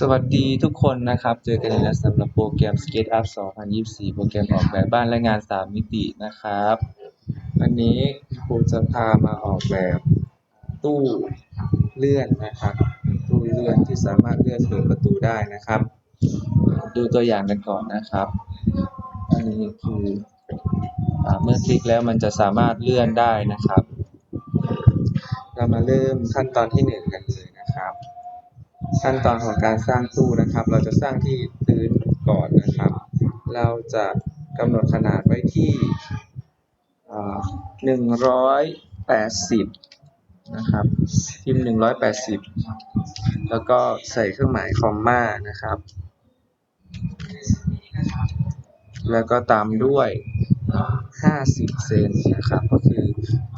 สวัสดีทุกคนนะครับ เจอกันอีกแล้วสำหรับโปรแกรม SketchUp 2024 โปรแกรมออกแบบบ้านและงาน 3 มิตินะครับ วันนี้ครูจะพามาออกแบบตู้เลื่อนนะครับ ตู้เลื่อนที่สามารถเลื่อนเปิดประตูได้นะครับ ดูตัวอย่างกันก่อนนะครับ อันนี้คืออเมื่อคลิกแล้วมันจะสามารถเลื่อนได้นะครับ เรามาเริ่มขั้นตอนที่หนึ่งกันเลย ขั้นตอนของการสร้างตู้นะครับ เราจะสร้างที่พื้นก่อนนะครับ เราจะกำหนดขนาดไว้ที่หนึ่งร้อยแปดสิบนะครับพิมพ์หนึ่งร้อยแปดสิบแล้วก็ใส่เครื่องหมายคอมมานะครับ แล้วก็ตามด้วยห้าสิบเซนนะครับ ก็คือ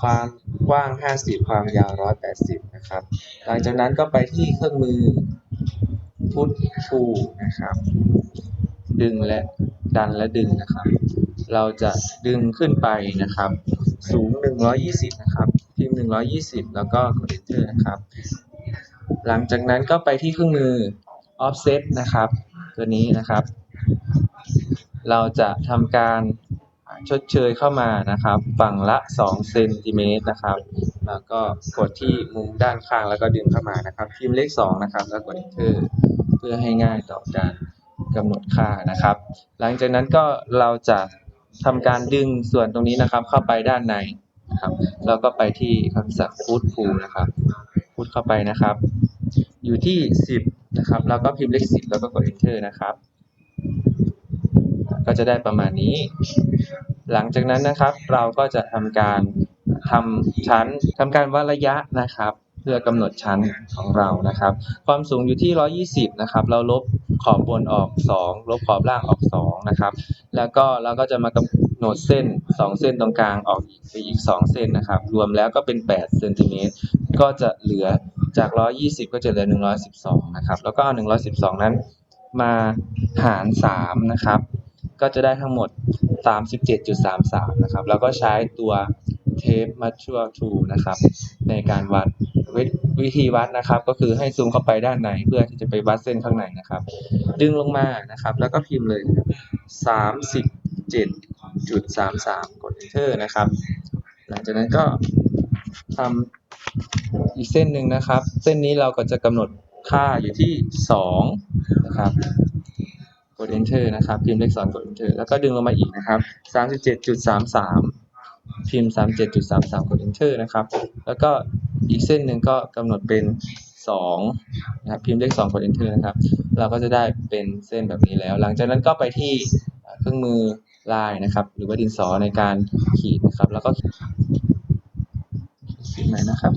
ความ กว้างห้าสิบความยาวร้อยแปดสิบนะครับ หลังจากนั้นก็ไปที่เครื่องมือพุททูนะครับ ดึงและดันและดึงนะครับ เราจะดึงขึ้นไปนะครับ สูง 120 นะครับพิมพ์120 แล้วก็กด enter นะครับ หลังจากนั้นก็ไปที่เครื่องมือ offset นะครับ ตัวนี้นะครับ เราจะทำการ ชดเชยเข้ามานะครับ ฝั่งละ2เซนติเมตรนะครับ แล้วก็กดที่มุมด้านข้างแล้วก็ดึงเข้ามานะครับพิมพ์เลข2นะครับแล้วกด enter เพื่อให้ง่ายต่อการกำหนดค่านะครับ หลังจากนั้นก็เราจะทำการดึงส่วนตรงนี้นะครับ เข้าไปด้านในนะครับ แล้วก็ไปที่คำสั่ง put pull นะครับ put เข้าไปนะครับ อยู่ที่ 10นะครับแล้วก็พิมพ์เลข10แล้วก็กด enter นะครับ ก็จะได้ประมาณนี้ หลังจากนั้นนะครับ เราก็จะทำการทำชั้นทำการวัดระยะนะครับ เพื่อกำหนดชั้นของเรานะครับ ความสูงอยู่ที่ 120 นะครับ เราลบขอบบนออก 2 ลบขอบล่างออก2นะครับ แล้วก็เราก็จะมากำหนดเส้น 2 เส้นตรงกลางออกอีกไปอีก 2 เส้นนะครับ รวมแล้วก็เป็น 8 เซนติเมตร ก็จะเหลือจาก 120 ก็จะเหลือ 112 นะครับ แล้วก็เอา112 นั้นมาหาร 3 นะครับ ก็จะได้ทั้งหมด 37.33 นะครับ แล้วก็ใช้ตัวเทปมัชชัวทูนะครับ ในการวัดวิวิธีวัดนะครับก็คือให้ซูมเข้าไปด้านในเพื่อที่จะไปวัดเส้นข้างในนะครับ ดึงลงมานะครับ แล้วก็พิมพ์เลยนะครับ37.33กด enter นะครับ หลังจากนั้นก็ทำอีกเส้นหนึ่งนะครับ เส้นนี้เราก็จะกำหนดค่าอยู่ที่2นะครับ กด enter นะครับพิมพ์เลข2กด enter แล้วก็ดึงลงมาอีกนะครับ37.33 พิมพ์ 37.33 กด enter นะครับ แล้วก็อีกเส้นหนึ่งก็กำหนดเป็น2นะครับพิมพ์เลข2กด enter นะครับ เราก็จะได้เป็นเส้นแบบนี้แล้ว หลังจากนั้นก็ไปที่เครื่องมือลายนะครับ หรือว่าดินสอในการขีดนะครับ แล้วก็ขีดไหนนะครับ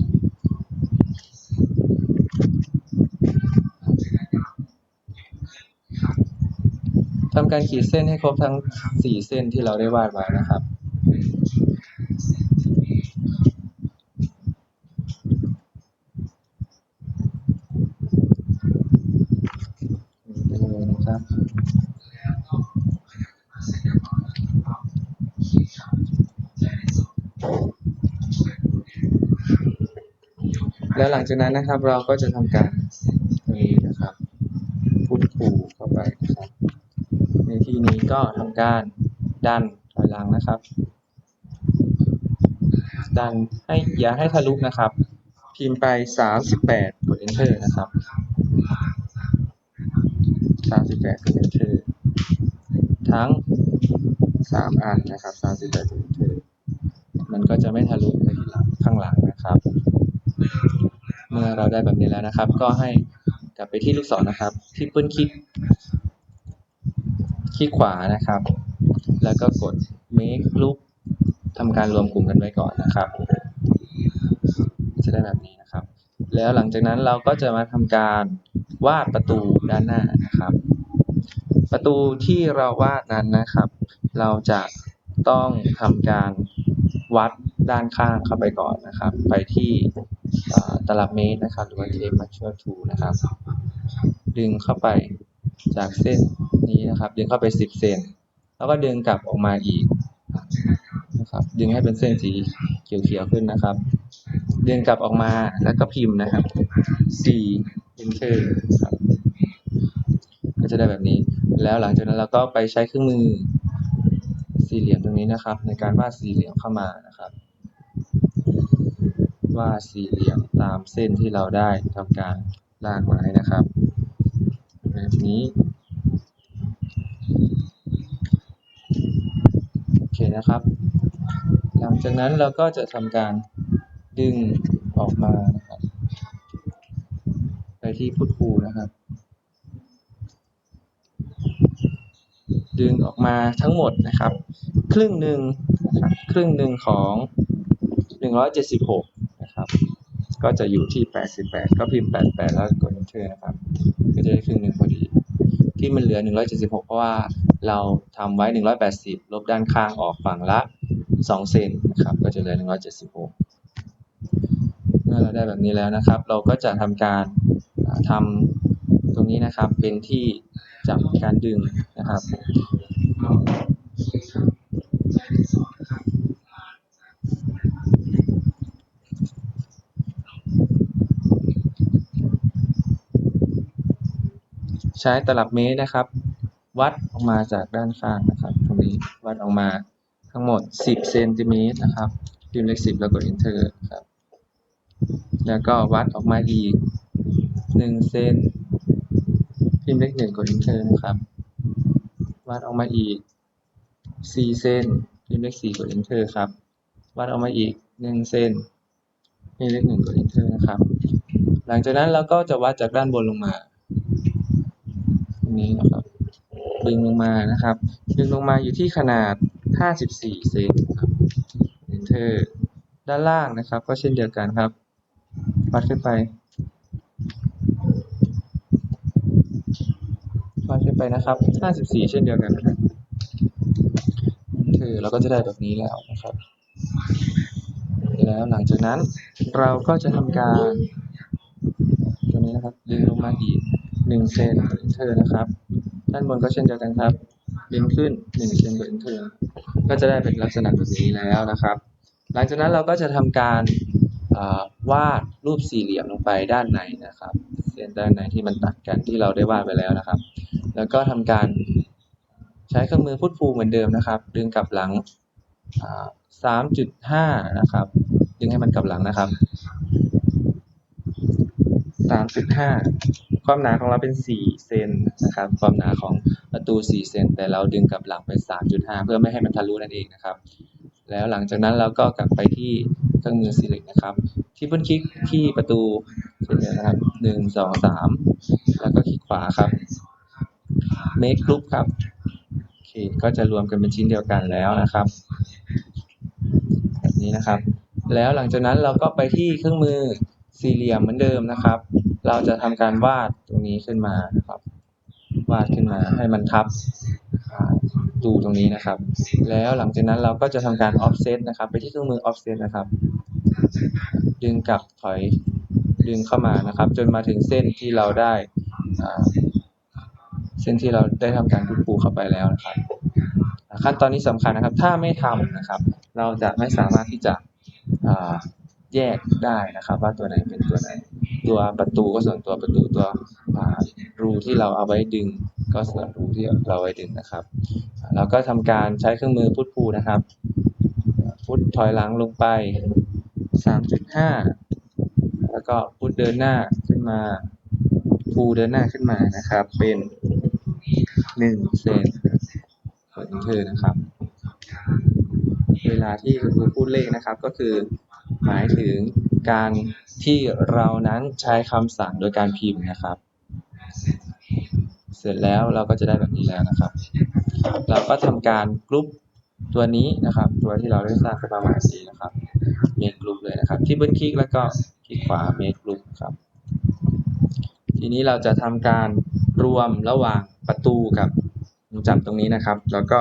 ทำการขีดเส้นให้ครบทั้ง 4 เส้นที่เราได้วาดไว้นะครับไปเลยนะครับแล้วหลังจากนั้นนะครับเราก็จะทำการนี้นะครับพุทคูเข้าไปนะครับ ในที่นี้ ก็ทำการดันถอยหลังนะครับ ดันให้อย่าให้ทะลุนะครับ พิมพ์ไป 38 กด enter นะครับ 38 กด enter ทั้ง 3 อันนะครับ38 กด enter มันก็จะไม่ทะลุไปที่หลังข้างหลังนะครับ เมื่อเราได้แบบนี้แล้วนะครับ ก็ให้กลับไปที่ลูกศรนะครับ ที่เปิ้ลคลิก คลิกขวานะครับ แล้วก็กด make group ทำการรวมกลุ่มกันไว้ก่อนนะครับ จะได้แบบนี้นะครับ แล้วหลังจากนั้นเราก็จะมาทำการวาดประตูด้านหน้านะครับ ประตูที่เราวาดนั้นนะครับ เราจะต้องทำการวัดด้านข้างเข้าไปก่อนนะครับ ไปที่ตลับเมตรนะครับ หรือว่าเทปมาช่วยทูนะครับ ดึงเข้าไปจากเส้น นี้นะครับ ดึงเข้าไป10เซนแล้วก็ดึงกลับออกมาอีกนะครับ ดึงให้เป็นเส้นสีเขียวๆขึ้นนะครับ ดึงกลับออกมาแล้วก็พิมพ์นะครับ4 enter ครับก็จะได้แบบนี้ แล้วหลังจากนั้นเราก็ไปใช้เครื่องมือสี่เหลี่ยมตรงนี้นะครับ ในการวาดสี่เหลี่ยมเข้ามานะครับวาดสี่เหลี่ยมตามเส้นที่เราได้ทำการลากไว้นะครับแบบนี้ โอเค นะครับ หลังจากนั้นเราก็จะทำการดึงออกมานะครับไปที่พุทคูนะครับ ดึงออกมาทั้งหมดนะครับ ครึ่งหนึ่งครับครึ่งหนึ่งของ 176 นะครับ ก็จะอยู่ที่ 88 ก็พิมพ์ 88 แล้วกด enter นะครับ ก็จะได้ครึ่งหนึ่งพอดี ที่มันเหลือ 176 เพราะว่า เราทำไว้ 180 ลบด้านข้างออกฝั่งละ 2 เซนนะครับ ก็จะเหลือ 176 เมื่อเราได้แบบนี้แล้วนะครับ เราก็จะทำการทำตรงนี้นะครับ เป็นที่จับการดึงนะครับ ใช้ตลับเมตรนะครับ วัดออกมาจากด้านข้างนะครับตรงนี้วัดออกมาทั้งหมด 10เซนติเมตรนะครับพิมพ์เลข10 แล้วกด enter ครับแล้วก็วัดออกมาอีก1เซนพิมพ์เลข1กด enter นะครับ วัดออกมาอีก4เซนพิมพ์เลข4กด enter ครับ วัดออกมาอีก1เซนพิมพ์เลข1กด enter นะครับ หลังจากนั้นเราก็จะวัดจากด้านบนลงมาตรงนี้นะครับ ดึงลงมานะครับ ดึงลงมาอยู่ที่ขนาด 54 เซนครับ enter ด้านล่างนะครับ ก็เช่นเดียวกันครับ วัดขึ้นไป วัดขึ้นไปนะครับ 54 เช่นเดียวกันครับ enter เราก็จะได้แบบนี้แล้วนะครับ แล้วหลังจากนั้นเราก็จะทำการตรงนี้นะครับ ดึงลงมาอีก1เซน enter นะครับ ด้านบนก็เช่นเดียวกันครับดึงขึ้น1เซนกด enter ก็จะได้เป็นลักษณะแบบนี้แล้วนะครับ หลังจากนั้นเราก็จะทำการวาดรูปสี่เหลี่ยมลงไปด้านในนะครับเส้นด้านในที่มันตัดกันที่เราได้วาดไปแล้วนะครับ แล้วก็ทำการใช้เครื่องมือพุทฟูเหมือนเดิมนะครับ ดึงกลับหลังอ่า3.5นะครับ ดึงให้มันกลับหลังนะครับ 3.5ความหนาของเราเป็น4เซนนะครับ ความหนาของประตู4เซนแต่เราดึงกลับหลังไป3.5เพื่อไม่ให้มันทะลุนั่นเองนะครับ แล้วหลังจากนั้นเราก็กลับไปที่เครื่องมือ select นะครับ ที่บนคลิกที่ประตูเช่นเดียวนะครับ1 2 3แล้วก็คลิกขวาครับ make group ครับโอเคก็จะรวมกันเป็นชิ้นเดียวกันแล้วนะครับแบบนี้นะครับ แล้วหลังจากนั้นเราก็ไปที่เครื่องมือสี่เหลี่ยมเหมือนเดิมนะครับ เราจะทำการวาดตรงนี้ขึ้นมานะครับ วาดขึ้นมาให้มันทับอ่าตูตรงนี้นะครับ แล้วหลังจากนั้นเราก็จะทำการ offset นะครับ ไปที่เครื่องมือ offset นะครับ ดึงกลับถอยดึงเข้ามานะครับ จนมาถึงเส้นที่เราได้เส้นที่เราได้ทำการพูปูเข้าไปแล้วนะครับ ขั้นตอนนี้สำคัญนะครับ ถ้าไม่ทำนะครับ เราจะไม่สามารถที่จะแยกได้นะครับ ว่าตัวไหนเป็นตัวไหน ตัวประตูก็ส่วนตัวประตูตัวรูที่เราเอาไว้ดึง ก็ส่วนรูที่เราเอาไว้ดึงนะครับเราก็ทำการใช้เครื่องมือพุทพูนะครับ พุทถอยหลังลงไป 3.5 แล้วก็พุทเดินหน้าขึ้นมาพูเดินหน้าขึ้นมานะครับ เป็น1เซนกด enter นะครับ เวลาที่คุณครูพูดเลขนะครับก็คือหมายถึง การที่เรานั้นใช้คำสั่งโดยการพิมพ์นะครับ เสร็จแล้วเราก็จะได้แบบนี้แล้วนะครับ เราก็ทำการกรุ๊ปตัวนี้นะครับ ตัวที่เราได้สร้างขึ้นมาใหม่นี้นะครับ make group เลยนะครับ ที่เบิ้ลคลิกแล้วก็คลิกขวา make group ครับ ทีนี้เราจะทำการรวมระหว่างประตูกับจับตรงนี้นะครับ แล้วก็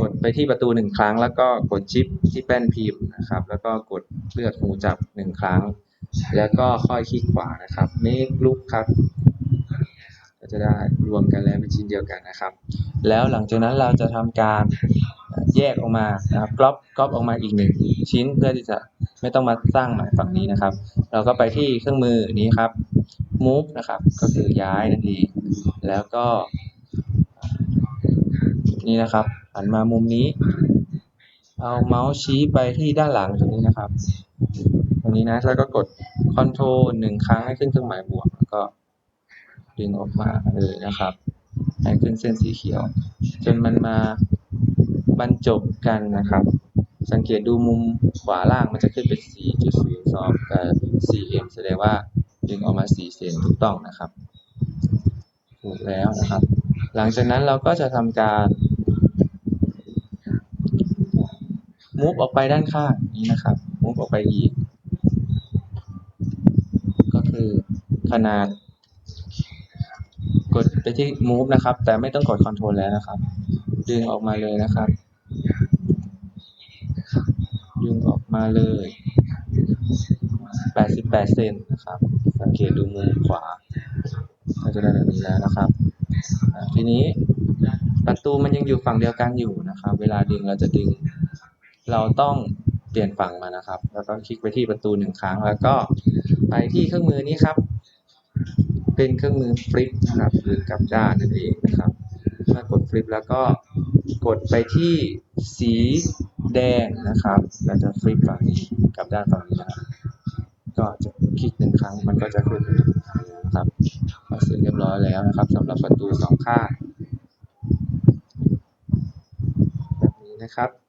กดไปที่ประตูหนึ่งครั้ง แล้วก็กดชิปที่แป้นพิมพ์นะครับ แล้วก็กดเลือกหูจับหนึ่งครั้ง แล้วก็ค่อยคลิกขวานะครับ make group ครับก็จะได้รวมกันแล้วเป็นชิ้นเดียวกันนะครับ แล้วหลังจากนั้นเราจะทำการแยกออกมานะครับกรอบกรอบออกมาอีกหนึ่งชิ้นเพื่อที่จะไม่ต้องมาสร้างใหม่ฝั่งนี้นะครับ เราก็ไปที่เครื่องมือนี้ครับ move นะครับ ก็คือย้ายนั่นเองแล้วก็ นี่นะครับ หันมามุมนี้ เอาเมาส์ชี้ไปที่ด้านหลังตรงนี้นะครับ ตรงนี้นะ แล้วก็กด Ctrl หนึ่งครั้งให้ขึ้นเครื่องหมายบวก แล้วก็ดึงออกมาเลยนะครับ ให้ขึ้นเส้นสีเขียว จนมันมาบรรจบกันนะครับ สังเกตดูมุมขวาล่างมันจะขึ้นเป็น 4.02 กับ 4m แสดงว่าดึงออกมา4เซนถูกต้องนะครับ ถูกแล้วนะครับ หลังจากนั้นเราก็จะทำการ move ออกไปด้านข้างนี้นะครับ move ออกไปอีก ก็คือขนาด กดไปที่ move นะครับ แต่ไม่ต้องกด control แล้วนะครับ ดึงออกมาเลยนะครับ ดึงออกมาเลย 88 เซนนะครับ สังเกตดูมุมขวาก็จะได้แบบนี้แล้วนะครับ ทีนี้ประตูมันยังอยู่ฝั่งเดียวกันอยู่นะครับ เวลาดึงเราจะดึง เราต้องเปลี่ยนฝั่งมานะครับ แล้วก็คลิกไปที่ประตูหนึ่งครั้ง แล้วก็ไปที่เครื่องมือนี้ครับ เป็นเครื่องมือฟลิปนะครับหรือกลับด้านนั่นเองนะครับเมื่อกดฟลิปแล้วก็กดไปที่สีแดงนะครับเราจะฟลิปฝั่งนี้กลับด้านฝั่งนี้นะครับก็จะคลิกหนึ่งครั้งมันก็จะขึ้นนะครับก็เสร็จเรียบร้อยแล้วนะครับสำหรับประตูสองข้างแบบนี้นะครับ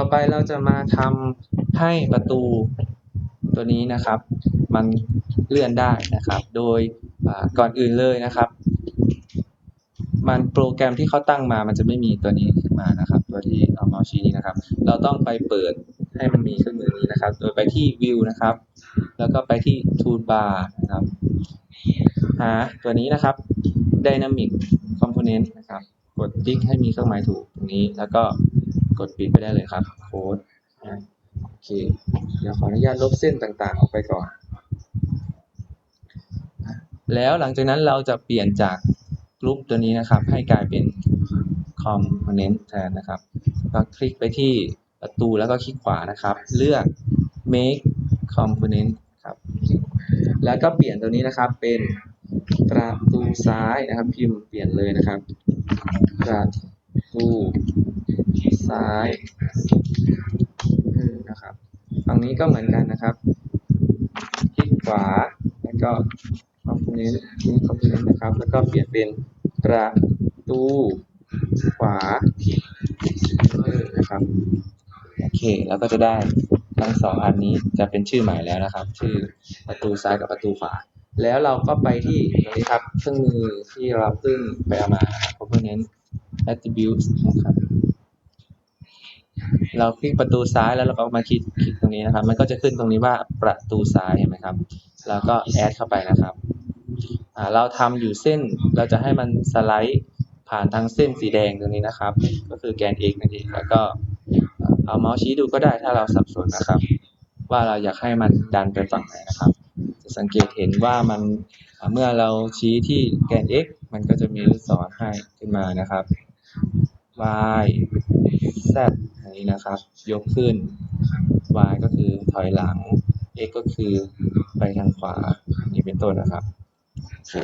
ต่อไปเราจะมาทำให้ประตูตัวนี้นะครับ มันเลื่อนได้นะครับ โดยก่อนอื่นเลยนะครับ มันโปรแกรมที่เขาตั้งมามันจะไม่มีตัวนี้ขึ้นมานะครับ ตัวที่เอาเมาส์ชี้นี้นะครับ เราต้องไปเปิดให้มันมีเครื่องมือนี้นะครับ โดยไปที่ View นะครับ แล้วก็ไปที่ Toolbar นะครับ หาตัวนี้นะครับ Dynamic Component นะครับ กดติ๊กให้มีเครื่องหมายถูกตรงนี้ แล้วก็ กดปิดไปได้เลยครับโค้ดนะโอเคเดี๋ยวขออนุญาตลบเส้นต่างๆ ออกไปก่อน แล้วหลังจากนั้นเราจะเปลี่ยนจากกรุ๊ปตัวนี้นะครับ ให้กลายเป็น Component แทนนะครับก็คลิกไปที่ประตูแล้วก็คลิกขวานะครับ เลือก Make Component ครับ แล้วก็เปลี่ยนตัวนี้นะครับเป็นประตูซ้ายนะครับ พิมพ์เปลี่ยนเลยนะครับประตู ซ้ายนะครับฝั่งนี้ก็เหมือนกันนะครับ คลิกขวา แล้วก็ component นี่ component นะครับ แล้วก็เปลี่ยนเป็นประตูขวานะครับ โอเค แล้วก็จะได้ทั้งสองอันนี้จะเป็นชื่อใหม่แล้วนะครับ ชื่อประตูซ้ายกับประตูขวา แล้วเราก็ไปที่ตรงนี้ครับ เครื่องมือที่เราเพิ่งไปเอามานะครับ component attributes นะครับ เราคลิกประตูซ้ายแล้วเราก็มาคลิกคลิกตรงนี้นะครับ มันก็จะขึ้นตรงนี้ว่าประตูซ้ายเห็นไหมครับ แล้วก็แอดเข้าไปนะครับเราทำอยู่เส้นเราจะให้มันสไลด์ผ่านทางเส้นสีแดงตรงนี้นะครับ ก็คือแกน x นั่นเองแล้วก็เอาเมาส์ชี้ดูก็ได้ถ้าเราสับสนนะครับ ว่าเราอยากให้มันดันไปฝั่งไหนนะครับ จะสังเกตเห็นว่ามันเมื่อเราชี้ที่แกน x มันก็จะมีลูกศรให้ขึ้นมานะครับ y z นนี้นะครับ ยกขึ้น y ก็คือถอยหลัง x ก็คือไปทางขวานี้เป็นต้นนะครับ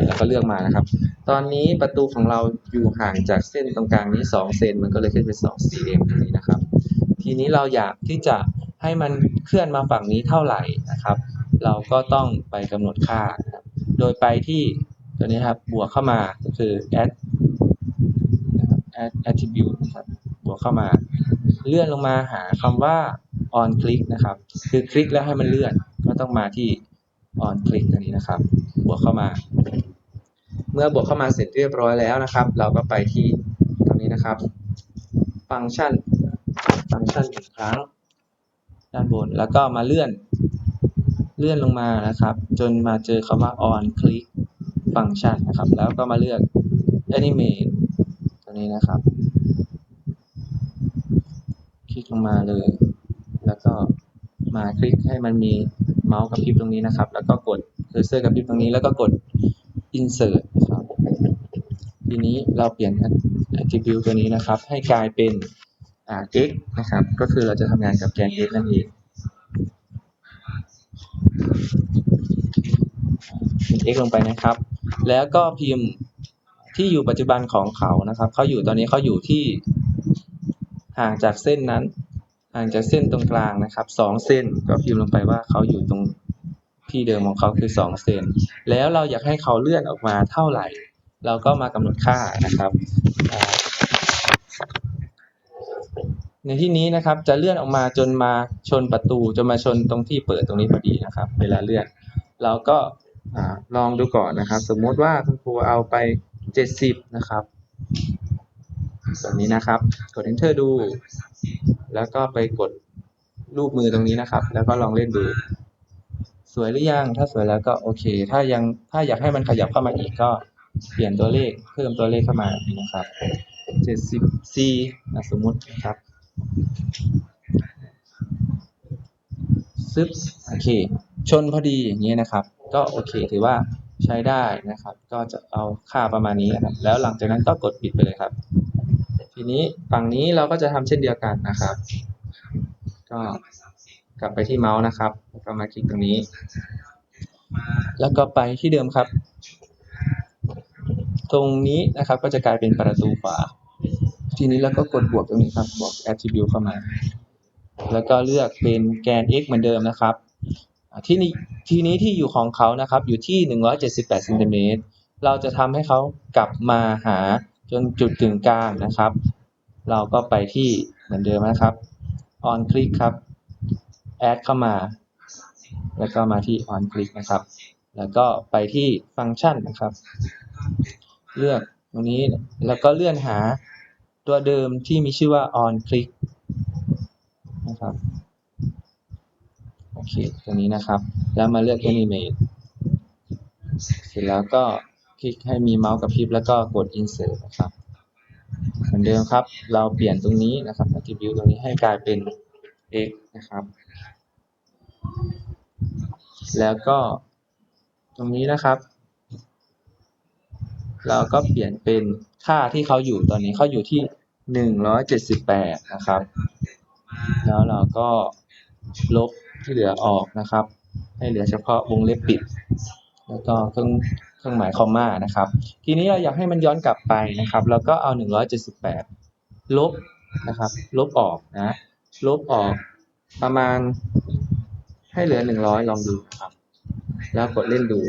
แล้วก็เลือกมานะครับ ตอนนี้ประตูของเราอยู่ห่างจากเส้นตรงกลางนี้ 2 เซน มันก็เลยขึ้นเป็น2 cm ตรงนี้นะครับ ทีนี้เราอยากที่จะให้มันเคลื่อนมาฝั่งนี้เท่าไหร่นะครับ เราก็ต้องไปกำหนดค่าครับโดยไปที่ตัวนี้ครับ บวกเข้ามาก็คือ add นะครับ add attribute นะครับ วเข้ามา เลื่อนลงมาหาคำว่า on click นะครับ คือคลิกแล้วให้มันเลื่อน ก็ต้องมาที่ on click ตัวนี้นะครับ บวกเข้ามา เมื่อบวกเข้ามาเสร็จเรียบร้อยแล้วนะครับ เราก็ไปที่ตรงนี้นะครับ ฟังก์ชัน ฟังก์ชันหนึ่งครั้ง ด้านบน แล้วก็มาเลื่อน เลื่อนลงมานะครับ จนมาเจอคำว่า on click function นะครับ แล้วก็มาเลือก animate ตัวนี้นะครับ ลิกลงมาเลย แล้วก็มาคลิกให้มันมีเมาส์กระพริบตรงนี้นะครับ แล้วก็กดเคอร์เซอร์กระพริบตรงนี้ แล้วก็กด insert ครับ ทีนี้เราเปลี่ยน attribute ตัวนี้นะครับ ให้กลายเป็นอ่า x นะครับ ก็คือเราจะทำงานกับแกน x นั่นเองพิมพ์ x ลงไปนะครับ แล้วก็พิมพ์ที่อยู่ปัจจุบันของเขานะครับ เขาอยู่ตอนนี้เขาอยู่ที่ ห่างจากเส้นนั้น ห่างจากเส้นตรงกลางนะครับสองเส้นก็พิมพ์ลงไปว่าเขาอยู่ตรงที่เดิมของเขาคือสองเซนแล้วเราอยากให้เขาเลื่อนออกมาเท่าไหร่ เราก็มากำหนดค่านะครับ ในที่นี้นะครับจะเลื่อนออกมาจนมาชนประตูจนมาชนตรงที่เปิดตรงนี้พอดีนะครับ เวลาเลื่อน เราก็ลองดูก่อนนะครับ สมมติว่าคุณครูเอาไป 70 นะครับ แบบนี้นะครับ กด enter ดู แล้วก็ไปกดรูปมือตรงนี้นะครับ แล้วก็ลองเล่นดู สวยหรือยัง ถ้าสวยแล้วก็โอเค ถ้ายัง ถ้าอยากให้มันขยับเข้ามาอีกก็เปลี่ยนตัวเลข เพิ่มตัวเลขเข้ามานะครับ70 c นะสมมุตินะครับซึบโอเค ชนพอดีอย่างนี้นะครับ ก็โอเค ถือว่าใช้ได้นะครับ ก็จะเอาค่าประมาณนี้นะครับ แล้วหลังจากนั้นก็กดปิดไปเลยครับ ทีนี้ฝั่งนี้เราก็จะทำเช่นเดียวกันนะครับ ก็กลับไปที่เมาส์นะครับแล้วก็มาคลิกตรงนี้ แล้วก็ไปที่เดิมครับ ตรงนี้นะครับก็จะกลายเป็นประตูขวา ทีนี้เราก็กดบวกตรงนี้ครับบวก attribute เข้ามา แล้วก็เลือกเป็นแกน x เหมือนเดิมนะครับที่นี้ทีนี้ที่อยู่ของเขานะครับ อยู่ที่ 178เซนติเมตรเราจะทำให้เขากลับมาหา นจุดกึ่งกลางนะครับ เราก็ไปที่เหมือนเดิมนะครับ on click ครับ add เข้ามา แล้วก็มาที่ on click นะครับ แล้วก็ไปที่ฟังก์ชันนะครับ เลือกตรงนี้แล้วก็เลื่อนหาตัวเดิมที่มีชื่อว่า on click นะครับโอเคตัวนี้นะครับ แล้วมาเลือก animate เสร็จแล้วก็ ลิกให้มีเมาส์กระพริบแล้วก็กด insert นะครับ เหมือนเดิมครับ เราเปลี่ยนตรงนี้นะครับ attribute ตรงนี้ให้กลายเป็น x นะครับ แล้วก็ตรงนี้นะครับ เราก็เปลี่ยนเป็นค่าที่เขาอยู่ตอนนี้เขาอยู่ที่หนึ่งร้อยเจ็ดสิบแปดนะครับ แล้วเราก็ลบที่เหลือออกนะครับ ให้เหลือเฉพาะวงเล็บปิด แล้วก็เครื่อง เครื่องหมายคอมมานะครับ ทีนี้เราอยากให้มันย้อนกลับไปนะครับแล้วก็เอาหนึ่งร้อยเจ็ดสิบแปดลบนะครับ ลบออกนะ ลบออกประมาณให้เหลือหนึ่งร้อยลองดูครับ แล้วกดเล่นดู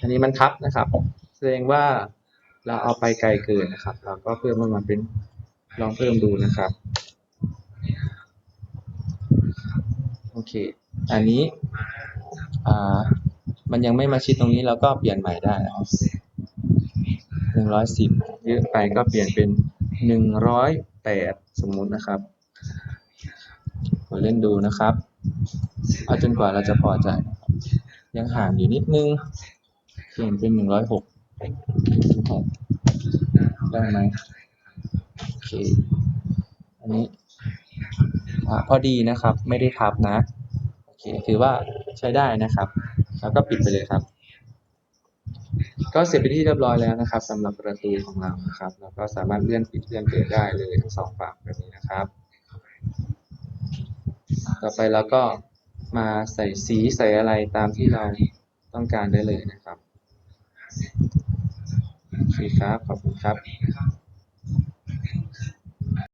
อันนี้มันทับนะครับ แสดงว่าเราเอาไปไกลเกินนะครับ เราก็เพิ่มมันมาเป็นลองเพิ่มดูนะครับ โอเค อันนี้อ่า มันยังไม่มาชิดตรงนี้เราก็เปลี่ยนใหม่ได้หนึ่งร้อยสิบเยอะไปก็เปลี่ยนเป็นหนึ่งร้อยแปดสมมุตินะครับกดเล่นดูนะครับ เอาจนกว่าเราจะพอใจ ยังห่างอยู่นิดนึง เปลี่ยนเป็นหนึ่งร้อยหกได้ไหมโอเค อันนี้พอดีนะครับ ไม่ได้ทับนะ โอเค ถือว่าใช้ได้นะครับ แล้วก็ปิดไปเลยครับ ก็เสร็จไปนที่เรียบร้อยแล้วนะครับสำหรับประตูของเรานะครับเราก็สามารถเลื่อนปิดเลื่อนเปิดได้เลยทั้งสองฝั่งแบบนี้นะครับ ต่อไปเราก็มาใส่สีใส่อะไรตามที่เราต้องการได้เลยนะครับโอเคครับขอบคุณครับ